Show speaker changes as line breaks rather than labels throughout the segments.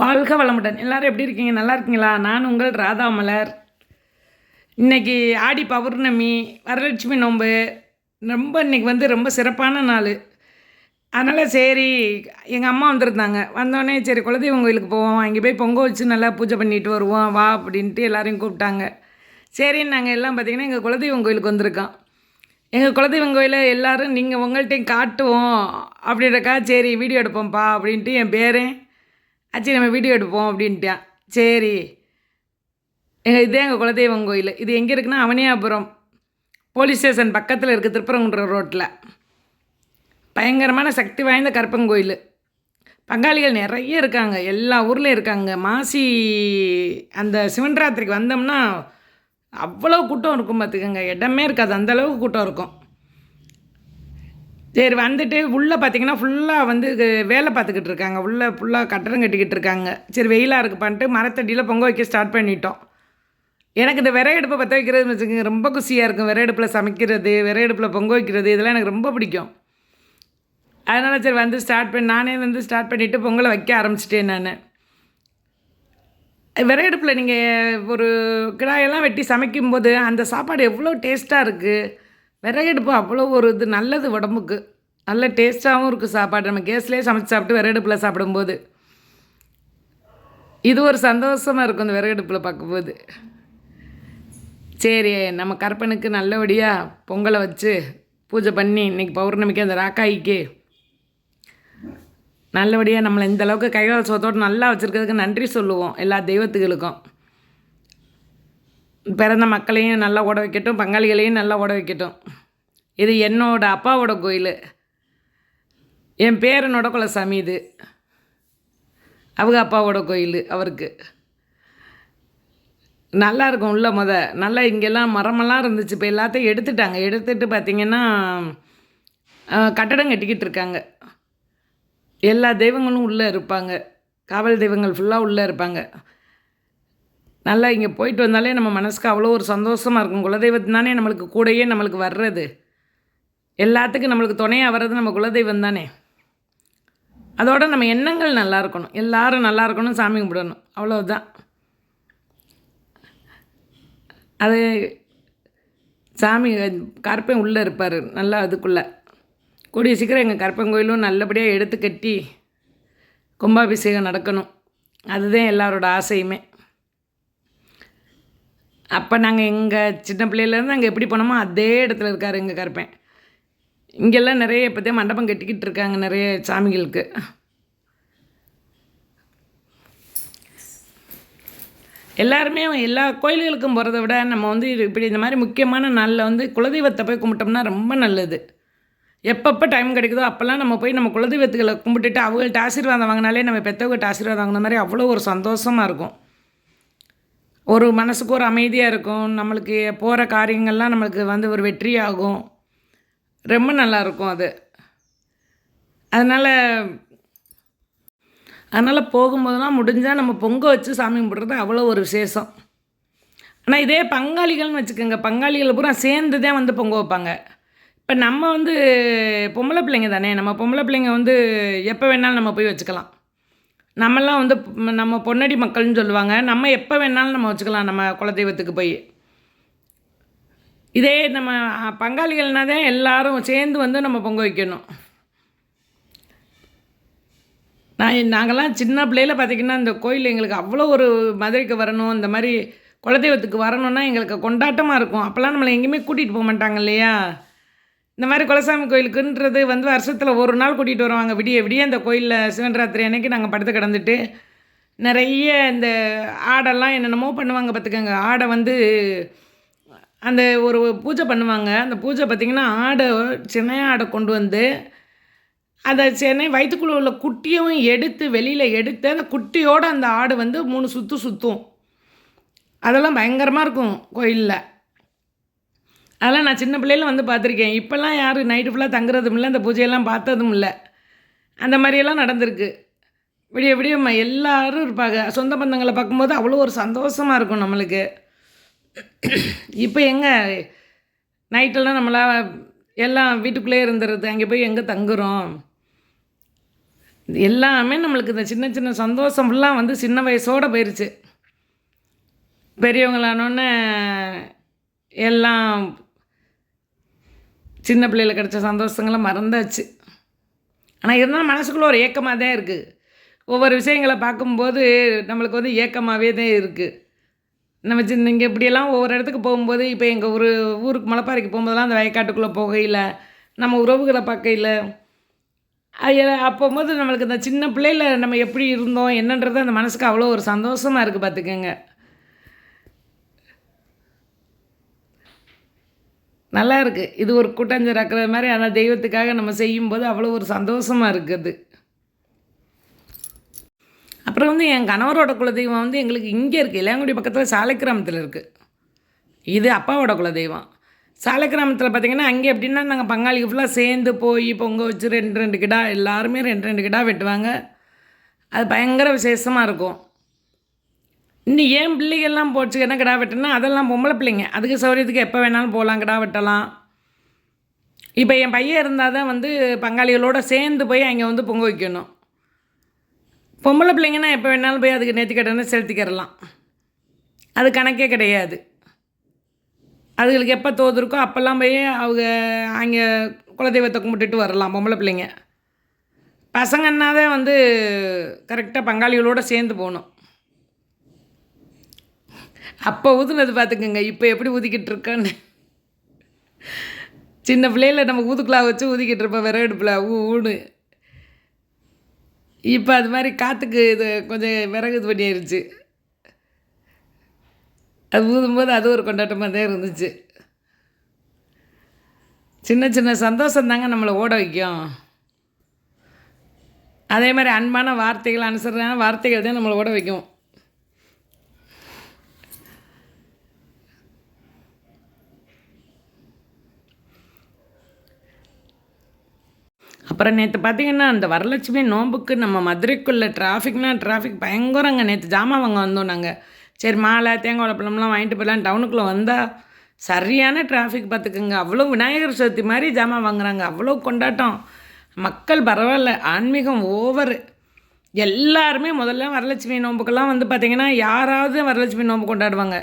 வாழ்க வளமுடன் எல்லோரும் எப்படி இருக்கீங்க நல்லா இருக்கீங்களா நான் உங்கள் ராதா மலர் இன்றைக்கி ஆடி பௌர்ணமி வரலட்சுமி நோன்பு ரொம்ப இன்றைக்கி வந்து ரொம்ப சிறப்பான நாள் அதனால் சரி எங்கள் அம்மா வந்திருந்தாங்க வந்தோடனே சரி குலதெய்வம் கோயிலுக்கு போவோம் அங்கே போய் பொங்கல் வச்சு நல்லா பூஜை பண்ணிட்டு வருவோம் வா அப்படின்ட்டு எல்லோரையும் கூப்பிட்டாங்க சரின்னு நாங்கள் எல்லாம் பார்த்திங்கன்னா எங்கள் குலதெய்வம் கோயிலுக்கு வந்திருக்கோம் எங்கள் குலதெய்வம் கோயிலை எல்லோரும் நீங்கள் உங்கள்கிட்டையும் காட்டுவோம் அப்படின்றக்கா சரி வீடியோ எடுப்போம்ப்பா அப்படின்ட்டு என் பேரன் அச்சு நம்ம வீடியோ எடுப்போம் அப்படின்ட்டான் சரி எங்கள் இதே எங்கள் குலதெய்வம் கோயில் இது எங்கே இருக்குன்னா அவனியாபுரம் போலீஸ் ஸ்டேஷன் பக்கத்தில் இருக்குது திருப்பரங்குன்ற ரோட்டில் பயங்கரமான சக்தி வாய்ந்த கருப்பங்கோயில் பங்காளிகள் நிறைய இருக்காங்க எல்லா ஊர்லேயும் இருக்காங்க மாசி அந்த சிவன் ராத்திரிக்கு வந்தோம்னா அவ்வளோ கூட்டம் இருக்கும் பார்த்துக்கோங்க இடமே இருக்காது அந்தளவுக்கு கூட்டம் இருக்கும் சரி வந்துட்டு உள்ளே பார்த்தீங்கன்னா ஃபுல்லாக வந்து வேலை பார்த்துக்கிட்டு இருக்காங்க உள்ளே ஃபுல்லாக கட்டடம் கட்டிக்கிட்டு இருக்காங்க சரி வெயிலாக இருக்குப்பான்ட்டு மரத்தடியில் பொங்க வைக்க ஸ்டார்ட் பண்ணிட்டோம் எனக்கு இந்த விரையடுப்பை பற்ற வைக்கிறது வச்சுக்கோங்க ரொம்ப குசியாக இருக்கும் விரையடுப்பில் சமைக்கிறது விரையடுப்பில் பொங்க வைக்கிறது இதெல்லாம் எனக்கு ரொம்ப பிடிக்கும் அதனால் சரி வந்து ஸ்டார்ட் பண்ணி நானே வந்து ஸ்டார்ட் பண்ணிவிட்டு பொங்கலை வைக்க ஆரம்பிச்சிட்டேன் நான் விரையடுப்பில் நீங்கள் ஒரு கிடாயெல்லாம் வெட்டி சமைக்கும்போது அந்த சாப்பாடு எவ்வளோ டேஸ்ட்டாக இருக்குது விறகடுப்பு அவ்வளோ ஒரு இது நல்லது உடம்புக்கு நல்ல டேஸ்ட்டாகவும் இருக்குது சாப்பாடு நம்ம கேஸ்லேயே சமைச்சு சாப்பிட்டு விறகடுப்பில் சாப்பிடும்போது இது ஒரு சந்தோஷமாக இருக்கும் அந்த விறகடுப்பில் பார்க்கும்போது சரி நம்ம கற்பனுக்கு நல்லபடியாக பொங்கலை வச்சு பூஜை பண்ணி இன்றைக்கி பௌர்ணமிக்கு அந்த ராக்காய்க்கு நல்லபடியாக நம்மளை இந்தளவுக்கு கைகால சோத்தோடு நல்லா வச்சுருக்கிறதுக்கு நன்றி சொல்லுவோம் எல்லா தெய்வத்துகளுக்கும் பிறந்த மக்களையும் நல்லா ஓட வைக்கட்டும் பங்காளிகளையும் நல்லா ஓட வைக்கட்டும் இது என்னோடய அப்பாவோட கோயில் என் பேரனோட குலசாமி இது அவங்க அப்பாவோட கோயில் அவருக்கு நல்லா இருக்கும் உள்ள முத நல்லா இங்கெல்லாம் மரமெல்லாம் இருந்துச்சு இப்போ எல்லாத்தையும் எடுத்துட்டாங்க எடுத்துட்டு பார்த்திங்கன்னா கட்டடம் கட்டிக்கிட்டு இருக்காங்க எல்லா தெய்வங்களும் உள்ளே இருப்பாங்க காவல் தெய்வங்கள் ஃபுல்லாக உள்ளே இருப்பாங்க நல்லா இங்கே போயிட்டு வந்தாலே நம்ம மனசுக்கு அவ்வளோ ஒரு சந்தோஷமாக இருக்கும் குலதெய்வத்து தானே நம்மளுக்கு கூடையே நம்மளுக்கு வர்றது எல்லாத்துக்கும் நம்மளுக்கு துணையாக வர்றது நம்ம குலதெய்வம் தானே அதோட நம்ம எண்ணங்கள் நல்லா இருக்கணும் எல்லோரும் நல்லா இருக்கணும் சாமி கும்பிடணும் அவ்வளோதான் அது சாமி கருப்பன் உள்ளே இருப்பார் நல்லா அதுக்குள்ளே கூடிய சீக்கிரம் எங்கள் கருப்பன் கோயிலும் நல்லபடியாக எடுத்து கட்டி கும்பாபிஷேகம் நடக்கணும் அதுதான் எல்லாரோட ஆசையுமே அப்போ நாங்கள் எங்கள் சின்ன பிள்ளையிலேருந்து நாங்கள் எப்படி போனோமோ அதே இடத்துல இருக்கார் எங்கள் கருப்பேன் இங்கெல்லாம் நிறைய இப்போதே மண்டபம் கட்டிக்கிட்டு இருக்காங்க நிறைய சாமிகளுக்கு எல்லாருமே எல்லா கோயில்களுக்கும் போகிறத விட நம்ம வந்து இப்படி இந்த மாதிரி முக்கியமான நாளில் வந்து குலதெய்வத்தை போய் கும்பிட்டோம்னா ரொம்ப நல்லது எப்பப்போ டைம் கிடைக்குதோ அப்போல்லாம் நம்ம போய் நம்ம குலதெய்வத்துக்களை கும்பிட்டுட்டு அவங்கள்ட்ட ஆசீர்வாதம் வாங்கினாலே நம்ம பெற்றவங்கள்ட்ட ஆசீர்வாதம் வாங்கின மாதிரி அவ்வளோ ஒரு சந்தோஷமாக இருக்கும் ஒரு மனசுக்கு ஒரு அமைதியாக இருக்கும் நம்மளுக்கு போகிற காரியங்கள்லாம் நம்மளுக்கு வந்து ஒரு வெற்றியாகும் ரொம்ப நல்லாயிருக்கும் அது அதனால் அதனால் போகும்போதெல்லாம் முடிஞ்சால் நம்ம பொங்க வச்சு சாமி கும்பிட்றது அவ்வளோ ஒரு விசேஷம் ஆனால் இதே பங்காளிகள்னு வச்சுக்கோங்க பங்காளிகள் பூரா சேர்ந்து தான் வந்து பொங்க வைப்பாங்க இப்போ நம்ம வந்து பொம்பளை பிள்ளைங்க தானே நம்ம பொம்பளை பிள்ளைங்க வந்து எப்போ வேணாலும் நம்ம போய் வச்சுக்கலாம் நம்மலாம் வந்து நம்ம பொன்னடி மக்கள்னு சொல்லுவாங்க நம்ம எப்போ வேணாலும் நம்ம வச்சுக்கலாம் நம்ம குலதெய்வத்துக்கு போய் இதே நம்ம பங்காளிகள்னா தான் எல்லோரும் சேர்ந்து வந்து நம்ம பொங்க வைக்கணும் நான் நாங்கள்லாம் சின்ன பிள்ளையில் பார்த்திங்கன்னா இந்த கோயில் எங்களுக்கு அவ்வளோ ஒரு மதுரைக்கு வரணும் இந்த மாதிரி குலதெய்வத்துக்கு வரணும்னா எங்களுக்கு கொண்டாட்டமாக இருக்கும் அப்போல்லாம் நம்மளை எங்கேயுமே கூட்டிகிட்டு போக மாட்டாங்க இல்லையா இந்த மாதிரி குலசாமி கோயிலுக்குன்றது வந்து வருஷத்தில் ஒரு நாள் கூட்டிகிட்டு வருவாங்க விடிய விடிய அந்த கோயிலில் சிவன் ராத்திரி அன்னைக்கு நாங்கள் படுத்து கிடந்துட்டு நிறைய இந்த ஆடெல்லாம் என்னென்னமோ பண்ணுவாங்க பார்த்துக்கோங்க ஆடை வந்து அந்த ஒரு பூஜை பண்ணுவாங்க அந்த பூஜை பார்த்திங்கன்னா ஆடை சென்னை ஆடை கொண்டு வந்து அதை சென்னை வயிற்றுக்குள்ள உள்ள குட்டியும் எடுத்து வெளியில் எடுத்து அந்த குட்டியோடு அந்த ஆடு வந்து மூணு சுற்று சுற்றும் அதெல்லாம் பயங்கரமாக இருக்கும் கோயிலில் அதெல்லாம் நான் சின்ன பிள்ளையில வந்து பார்த்துருக்கேன் இப்போல்லாம் யார் நைட்டு ஃபுல்லாக தங்குறதும் இல்லை அந்த பூஜையெல்லாம் பார்த்ததும் இல்லை அந்த மாதிரியெல்லாம் நடந்திருக்கு விடிய விடிய எல்லோரும் இருப்பாங்க சொந்த பந்தங்களை பார்க்கும்போது அவ்வளோ ஒரு சந்தோஷமாக இருக்கும் நம்மளுக்கு இப்போ எங்கே நைட்டெல்லாம் நம்மளாக எல்லாம் வீட்டுக்குள்ளே இருந்துடுறது அங்கே போய் எங்கே தங்குறோம் எல்லாமே நம்மளுக்கு இந்த சின்ன சின்ன சந்தோஷம் ஃபுல்லாக வந்து சின்ன வயசோடு போயிடுச்சு பெரியவங்களானோன்னு எல்லாம் சின்ன பிள்ளையில் கிடச்ச சந்தோஷங்களை மறந்தாச்சு ஆனால் இருந்தாலும் மனசுக்குள்ளே ஒரு ஏக்கமாக தான் இருக்குது ஒவ்வொரு விஷயங்களை பார்க்கும்போது நம்மளுக்கு வந்து ஏக்கமாகவே தான் இருக்குது நம்ம சின்ன இங்கே இப்படியெல்லாம் ஒவ்வொரு இடத்துக்கு போகும்போது இப்போ எங்கள் ஒரு ஊருக்கு மலைப்பாறைக்கு போகும்போதெல்லாம் அந்த வயக்காட்டுக்குள்ளே போகையில் நம்ம உறவுகளை பார்க்கையில் அப்போம்போது நம்மளுக்கு இந்த சின்ன பிள்ளையில் நம்ம எப்படி இருந்தோம் என்னன்றது அந்த மனசுக்கு அவ்வளோ ஒரு சந்தோஷமாக இருக்குது பார்த்துக்கோங்க நல்லா இருக்குது இது ஒரு கூட்டாஞ்சோறு ஆக்கிறது மாதிரி ஆனால் தெய்வத்துக்காக நம்ம செய்யும்போது அவ்வளோ ஒரு சந்தோஷமாக இருக்குது அப்புறம் வந்து என் கணவரோட குலதெய்வம் வந்து எங்களுக்கு இங்கே இருக்குது இளையங்குடி பக்கத்தில் சாலை கிராமத்தில் இருக்குது இது அப்பாவோட குலதெய்வம் சாலை கிராமத்தில் பார்த்திங்கன்னா அங்கே எப்படின்னா நாங்கள் பங்காளிக்கு ஃபுல்லாக சேர்ந்து போய் பொங்க வச்சு ரெண்டு ரெண்டு கிடா எல்லாருமே ரெண்டு ரெண்டு கிடா வெட்டுவாங்க அது பயங்கர விசேஷமாக இருக்கும் இன்னும் ஏன் பிள்ளைகள்லாம் போச்சு என்ன கிடா வெட்டினா அதெல்லாம் பொம்பளை பிள்ளைங்க அதுக்கு சௌரியத்துக்கு எப்போ வேணாலும் போகலாம் கிடா வெட்டலாம் இப்போ என் பையன் இருந்தால் தான் வந்து பங்காளிகளோடு சேர்ந்து போய் அங்கே வந்து பொங்க வைக்கணும் பொம்பளை பிள்ளைங்கன்னா எப்போ வேணாலும் போய் அதுக்கு நேற்று நேர்த்திக்கட்டனை செலுத்திக்கிறலாம் அது கணக்கே கிடையாது அதுகளுக்கு எப்போ தோதுருக்கோ இருக்கோ அப்போல்லாம் போய் அவங்க அங்கே குலதெய்வத்தை கும்பிட்டுட்டு வரலாம் பொம்பளை பிள்ளைங்க பசங்கன்னா தான் வந்து கரெக்டாக பங்காளிகளோடு சேர்ந்து போகணும் அப்போ ஊதுனது பார்த்துக்குங்க இப்போ எப்படி ஊதிக்கிட்டு இருக்கான்னு சின்ன பிள்ளையில நம்ம ஊதுக்குள்ளா வச்சு ஊதிக்கிட்டு இருப்போம் விறகு அடுப்பில் ஊ ஊடு இப்போ அது மாதிரி காற்றுக்கு இது கொஞ்சம் விறகு இது பண்ணிடுச்சு அது ஊதும்போது அது ஒரு கொண்டாட்டமாக தான் இருந்துச்சு சின்ன சின்ன சந்தோஷம் தாங்க நம்மளை ஓட வைக்கும் அதே மாதிரி அன்பான வார்த்தைகள் அனுசரணையான வார்த்தைகள் தான் நம்மளை ஓட வைக்கும் அப்புறம் நேற்று பார்த்தீங்கன்னா அந்த வரலட்சுமி நோம்புக்கு நம்ம மதுரைக்குள்ளே டிராஃபிக்னால் டிராஃபிக் பயங்கரங்க நேற்று ஜாமான் வாங்க வந்தோம் நாங்கள் சரி மாலை தேங்காய் பழம்லாம் வாங்கிட்டு போயிடலாம் டவுனுக்குள்ளே வந்தால் சரியான டிராஃபிக் பார்த்துக்குங்க அவ்வளோ விநாயகர் சதுர்த்தி மாதிரி ஜாமான் வாங்குறாங்க அவ்வளோ கொண்டாட்டம் மக்கள் பரவாயில்ல ஆன்மீகம் ஓவர் எல்லாருமே முதல்ல வரலட்சுமி நோம்புக்கெல்லாம் வந்து பார்த்திங்கன்னா யாராவது வரலட்சுமி நோம்பு கொண்டாடுவாங்க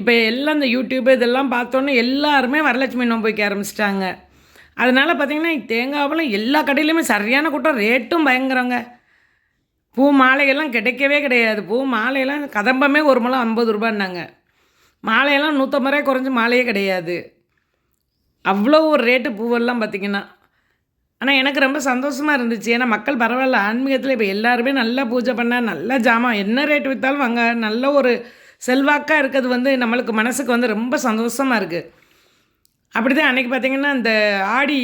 இப்போ எல்லாம் இந்த யூடியூப் இதெல்லாம் பார்த்தோன்னே எல்லாருமே வரலட்சுமி நோம்பு வைக்க ஆரம்பிச்சிட்டாங்க அதனால் பார்த்திங்கன்னா தேங்காய் பழம் எல்லா கடையிலையுமே சரியான கூட்டம் ரேட்டும் பயங்கரங்க பூ மாலையெல்லாம் கிடைக்கவே கிடையாது பூ மாலையெல்லாம் கதம்பமே ஒரு மலம் ஐம்பது ரூபான்னாங்க மாலையெல்லாம் நூற்றம்பது ரூபாய் குறைஞ்சி மாலையே கிடையாது அவ்வளோ ஒரு ரேட்டு பூவெல்லாம் பார்த்திங்கன்னா ஆனால் எனக்கு ரொம்ப சந்தோஷமாக இருந்துச்சு ஏன்னா மக்கள் பரவாயில்ல ஆன்மீகத்தில் இப்போ எல்லாருமே நல்லா பூஜை பண்ண நல்லா ஜாமான் என்ன ரேட் விற்றாலும் வாங்க நல்ல ஒரு செல்வாக்காக இருக்கிறது வந்து நம்மளுக்கு மனசுக்கு வந்து ரொம்ப சந்தோஷமாக இருக்குது அப்படி தான் அன்றைக்கி பார்த்திங்கன்னா அந்த ஆடி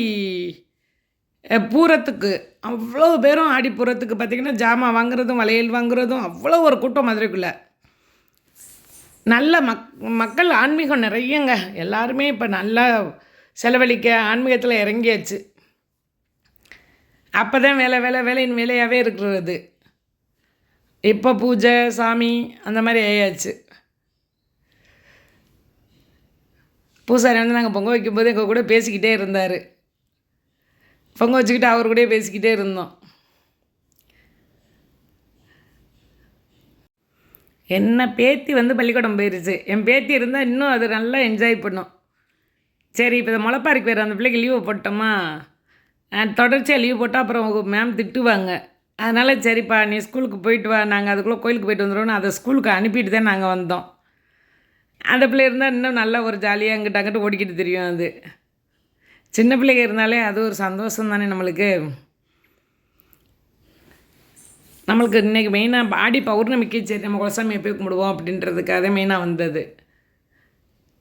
பூரத்துக்கு அவ்வளோ பேரும் ஆடி பூரத்துக்கு பார்த்திங்கன்னா ஜாமான் வாங்குறதும் வளையல் வாங்குறதும் அவ்வளோ ஒரு கூட்டம் மதுரைக்குள்ளே நல்ல மக் மக்கள் ஆன்மீகம் நிறையங்க எல்லாருமே இப்போ நல்லா செலவழிக்க ஆன்மீகத்தில் இறங்கியாச்சு அப்போ தான் வேலை வேலை வேலையின் வேலையாகவே இருக்கிறது இப்போ பூஜை சாமி அந்த மாதிரி ஆயாச்சு பூசாரி வந்து நாங்கள் பொங்க வைக்கும்போது எங்கள் கூட பேசிக்கிட்டே இருந்தார் பொங்க வச்சுக்கிட்டு அவர் கூட பேசிக்கிட்டே இருந்தோம் என்ன பேத்தி வந்து பள்ளிக்கூடம் போயிருச்சு என் பேத்தி இருந்தால் இன்னும் அது நல்லா என்ஜாய் பண்ணும் சரி இப்போ இந்த முளைப்பாருக்கு வேறு அந்த பிள்ளைக்கு லீவு போட்டோமா தொடர்ச்சியாக லீவ் போட்டால் அப்புறம் மேம் திட்டுவாங்க அதனால் சரிப்பா நீ ஸ்கூலுக்கு போயிட்டு வா நாங்கள் அதுக்குள்ளே கோயிலுக்கு போயிட்டு வந்துடுவோம்னு அதை ஸ்கூலுக்கு அனுப்பிட்டு தான் நாங்கள் வந்தோம் அந்த பிள்ளை இருந்தால் இன்னும் நல்லா ஒரு ஜாலியாக அங்கிட்ட அங்கிட்ட ஓடிக்கிட்டு தெரியும் அது சின்ன பிள்ளைங்க இருந்தாலே அது ஒரு சந்தோஷம் தானே நம்மளுக்கு நம்மளுக்கு இன்றைக்கி மெயினாக பாடி பௌர்ணமிக்கு சரி நம்ம குலசாமி போய் கும்பிடுவோம் அப்படின்றதுக்காக மெயினாக வந்தது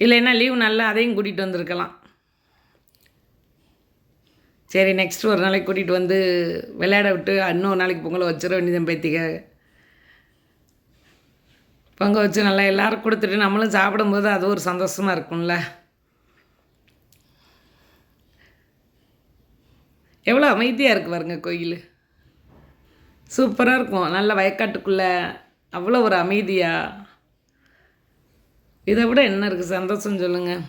இல்லைன்னா லீவ் நல்லா அதையும் கூட்டிகிட்டு வந்திருக்கலாம் சரி நெக்ஸ்ட் ஒரு நாளைக்கு கூட்டிகிட்டு வந்து விளையாட விட்டு இன்னொரு நாளைக்கு பொங்கலை வச்சிட வேண்டியதான் பேத்திக்க பொங்க வச்சு நல்லா எல்லோரும் கொடுத்துட்டு நம்மளும் சாப்பிடும்போது அது ஒரு சந்தோஷமாக இருக்கும்ல எவ்வளோ அமைதியாக இருக்குது பாருங்க கோயில் சூப்பராக இருக்கும் நல்ல வயக்காட்டுக்குள்ளே அவ்வளோ ஒரு அமைதியாக இதை விட என்ன இருக்குது சந்தோஷம் சொல்லுங்கள்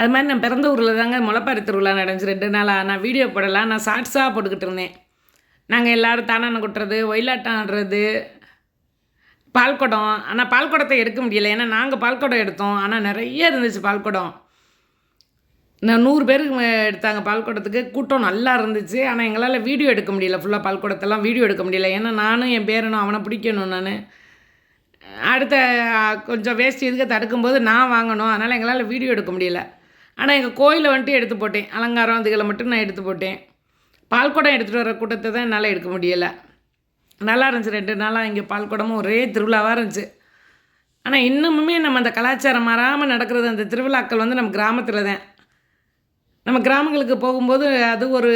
அது மாதிரி நான் பிறந்த ஊரில் தாங்க முளைப்பாரி திருவிழா நடந்துச்சு ரெண்டு நாளாக நான் வீடியோ போடலாம் நான் ஷார்ட்ஸாக போட்டுக்கிட்டு இருந்தேன் நாங்கள் எல்லோரும் தானான கொட்டுறது ஒயிலாட்டம் ஆடுறது பால்குடம் ஆனால் பால்குடத்தை எடுக்க முடியலை ஏன்னா நாங்கள் பால்குடம் எடுத்தோம் ஆனால் நிறைய இருந்துச்சு பால்குடம் நான் நூறு பேருக்கு எடுத்தாங்க பால்குடத்துக்கு கூட்டம் நல்லா இருந்துச்சு ஆனால் எங்களால் வீடியோ எடுக்க முடியல ஃபுல்லாக பால்குடத்தெல்லாம் வீடியோ எடுக்க முடியல ஏன்னா நானும் என் பேரனும் அவனை பிடிக்கணும் நான் அடுத்த கொஞ்சம் வேஸ்ட் இதுக்கு தடுக்கும்போது நான் வாங்கணும் அதனால் எங்களால் வீடியோ எடுக்க முடியல ஆனால் எங்கள் கோயிலை வந்துட்டு எடுத்து போட்டேன் அலங்காரம் இதுகளை மட்டும் நான் எடுத்து போட்டேன் பால்குடம் எடுத்துகிட்டு வர கூட்டத்தை தான் என்னால் எடுக்க முடியலை நல்லா இருந்துச்சு ரெண்டு நாளாக இங்கே பால்குடமும் ஒரே திருவிழாவாக இருந்துச்சு ஆனால் இன்னமுமே நம்ம அந்த கலாச்சாரம் மாறாமல் நடக்கிறது அந்த திருவிழாக்கள் வந்து நம்ம கிராமத்தில் தான் நம்ம கிராமங்களுக்கு போகும்போது அது ஒரு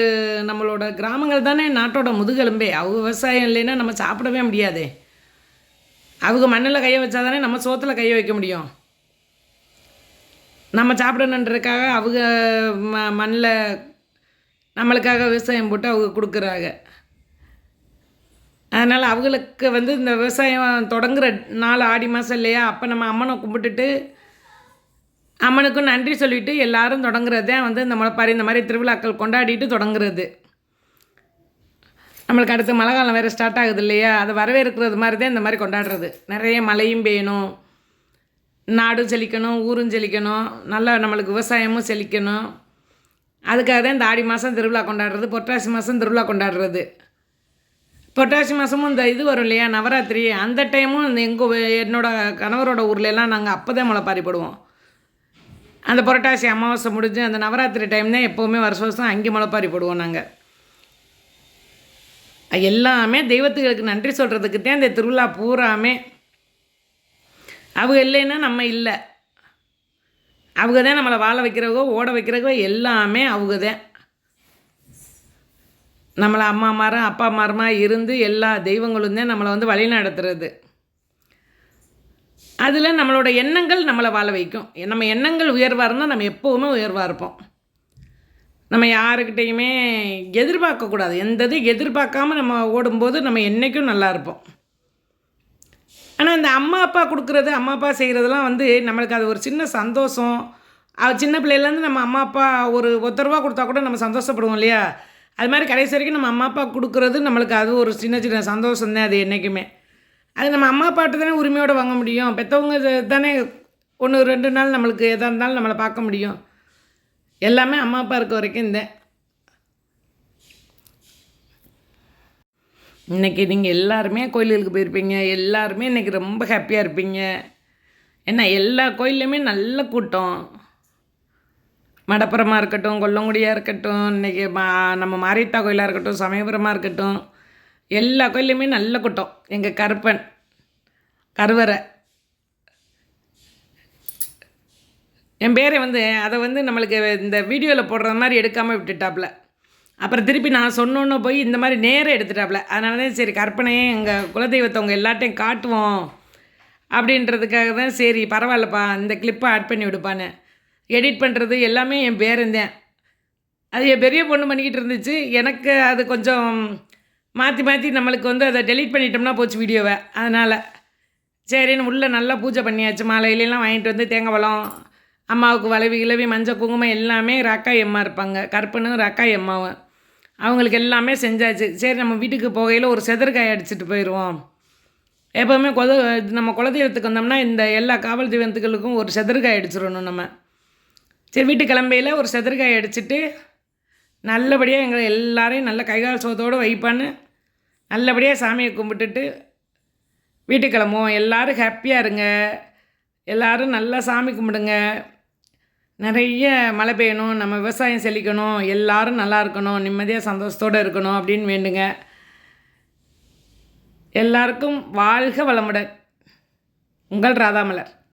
நம்மளோட கிராமங்கள் தானே நாட்டோட முதுகெலும்பே அவங்க விவசாயம் இல்லைன்னா நம்ம சாப்பிடவே முடியாது அவங்க மண்ணில் கையை வச்சா தானே நம்ம சோத்தில் கையை வைக்க முடியும் நம்ம சாப்பிடணுன்றதுக்காக அவங்க ம மண்ணில் நம்மளுக்காக விவசாயம் போட்டு அவங்க கொடுக்குறாங்க அதனால் அவங்களுக்கு வந்து இந்த விவசாயம் தொடங்குற நாள் ஆடி மாதம் இல்லையா அப்போ நம்ம அம்மனை கும்பிட்டுட்டு அம்மனுக்கும் நன்றி சொல்லிவிட்டு எல்லாரும் தொடங்குறதே வந்து இந்த முளைப்பாரி இந்த மாதிரி திருவிழாக்கள் கொண்டாடிட்டு தொடங்குறது நம்மளுக்கு அடுத்து மழை காலம் வேறு ஸ்டார்ட் ஆகுது இல்லையா அதை வரவேற்கிறது மாதிரி தான் இந்த மாதிரி கொண்டாடுறது நிறைய மழையும் பெய்யணும் நாடும் செழிக்கணும் ஊரும் செழிக்கணும் நல்லா நம்மளுக்கு விவசாயமும் செழிக்கணும் அதுக்காக தான் இந்த ஆடி மாதம் திருவிழா கொண்டாடுறது பொட்டாசி மாதம் திருவிழா கொண்டாடுறது புரட்டாசி மாதமும் இந்த இது வரும் இல்லையா நவராத்திரி அந்த டைமும் எங்கள் என்னோடய கணவரோட ஊர்லெலாம் நாங்கள் அப்போ தான் மழை பாரிப்படுவோம் அந்த புரட்டாசி அமாவாசை முடிஞ்சு அந்த நவராத்திரி டைம் தான் எப்போவுமே வருஷ வருஷம் அங்கே மழை போடுவோம் நாங்கள் எல்லாமே தெய்வத்துகளுக்கு நன்றி சொல்கிறதுக்கு தான் இந்த திருவிழா பூராமே அவங்க இல்லைன்னா நம்ம இல்லை அவங்க தான் நம்மளை வாழ வைக்கிறவோ ஓட வைக்கிறவோ எல்லாமே அவங்க தான் நம்மளை அம்மா மாரம் அப்பா மாரமாக இருந்து எல்லா தெய்வங்களும் தான் நம்மளை வந்து வழி நடத்துறது அதில் நம்மளோட எண்ணங்கள் நம்மளை வாழ வைக்கும் நம்ம எண்ணங்கள் உயர்வாக இருந்தால் நம்ம எப்போவுமே உயர்வாக இருப்போம் நம்ம யாருக்கிட்டேயுமே எதிர்பார்க்கக்கூடாது எந்ததையும் எதிர்பார்க்காம நம்ம ஓடும்போது நம்ம என்றைக்கும் நல்லா இருப்போம் ஆனால் இந்த அம்மா அப்பா கொடுக்குறது அம்மா அப்பா செய்கிறதெல்லாம் வந்து நம்மளுக்கு அது ஒரு சின்ன சந்தோஷம் சின்ன பிள்ளையிலேருந்து நம்ம அம்மா அப்பா ஒரு ஒத்தரூவா கொடுத்தா கூட நம்ம சந்தோஷப்படுவோம் இல்லையா அது மாதிரி கடைசி வரைக்கும் நம்ம அம்மா அப்பா கொடுக்குறது நம்மளுக்கு அது ஒரு சின்ன சின்ன சந்தோஷம் தான் அது என்றைக்குமே அது நம்ம அம்மா அப்பாட்ட தானே உரிமையோடு வாங்க முடியும் பெற்றவங்க தானே ஒன்று ரெண்டு நாள் நம்மளுக்கு எதாக இருந்தாலும் நம்மளை பார்க்க முடியும் எல்லாமே அம்மா அப்பா இருக்க வரைக்கும் இந்த இன்றைக்கி நீங்கள் எல்லாருமே கோயில்களுக்கு போயிருப்பீங்க எல்லாருமே இன்றைக்கி ரொம்ப ஹாப்பியாக இருப்பீங்க ஏன்னா எல்லா கோயில்லையுமே நல்ல கூட்டம் மடப்புறமாக இருக்கட்டும் கொல்லங்குடியாக இருக்கட்டும் இன்றைக்கி மா நம்ம மாரியத்தா கோயிலாக இருக்கட்டும் சமயபுரமாக இருக்கட்டும் எல்லா கோயிலுமே நல்ல கூட்டம் எங்கள் கருப்பன் கருவறை என் பேரை வந்து அதை வந்து நம்மளுக்கு இந்த வீடியோவில் போடுற மாதிரி எடுக்காமல் விட்டுட்டாப்புல அப்புறம் திருப்பி நான் சொன்னோன்னு போய் இந்த மாதிரி நேரம் எடுத்துட்டாப்புல அதனால தான் சரி கற்பனையே எங்கள் குலதெய்வத்தவங்க எல்லாட்டையும் காட்டுவோம் அப்படின்றதுக்காக தான் சரி பரவாயில்லப்பா இந்த கிளிப்பை ஆட் பண்ணி விடுப்பான்னு எடிட் பண்ணுறது எல்லாமே என் பேருந்தேன் அது என் பெரிய பொண்ணு பண்ணிக்கிட்டு இருந்துச்சு எனக்கு அது கொஞ்சம் மாற்றி மாற்றி நம்மளுக்கு வந்து அதை டெலீட் பண்ணிட்டோம்னா போச்சு வீடியோவை அதனால் சரின்னு உள்ளே நல்லா பூஜை பண்ணியாச்சு மாலையிலாம் வாங்கிட்டு வந்து தேங்காய் பழம் அம்மாவுக்கு வளவி கிளவி மஞ்சள் குங்குமம் எல்லாமே ராக்காய் எம்மா இருப்பாங்க கற்பனும் ரக்காய் எம்மாவும் அவங்களுக்கு எல்லாமே செஞ்சாச்சு சரி நம்ம வீட்டுக்கு போகையில் ஒரு செதற்காய் அடிச்சுட்டு போயிடுவோம் எப்போவுமே கொத நம்ம குலதெய்வத்துக்கு வந்தோம்னா இந்த எல்லா காவல் தெய்வத்துகளுக்கும் ஒரு செதற்காய் அடிச்சிடணும் நம்ம சரி வீட்டு கிளம்பையில் ஒரு செதற்காய் அடிச்சுட்டு நல்லபடியாக எங்களை எல்லாரையும் நல்ல கைகால் சோத்தோடு வைப்பான்னு நல்லபடியாக சாமியை கும்பிட்டுட்டு வீட்டு கிளம்புவோம் எல்லோரும் ஹாப்பியாக இருங்க எல்லோரும் நல்லா சாமி கும்பிடுங்க நிறைய மழை பெய்யணும் நம்ம விவசாயம் செழிக்கணும் எல்லோரும் நல்லா இருக்கணும் நிம்மதியாக சந்தோஷத்தோடு இருக்கணும் அப்படின்னு வேண்டுங்க எல்லாருக்கும் வாழ்க வளமுடன் உங்கள் ராதாமலர்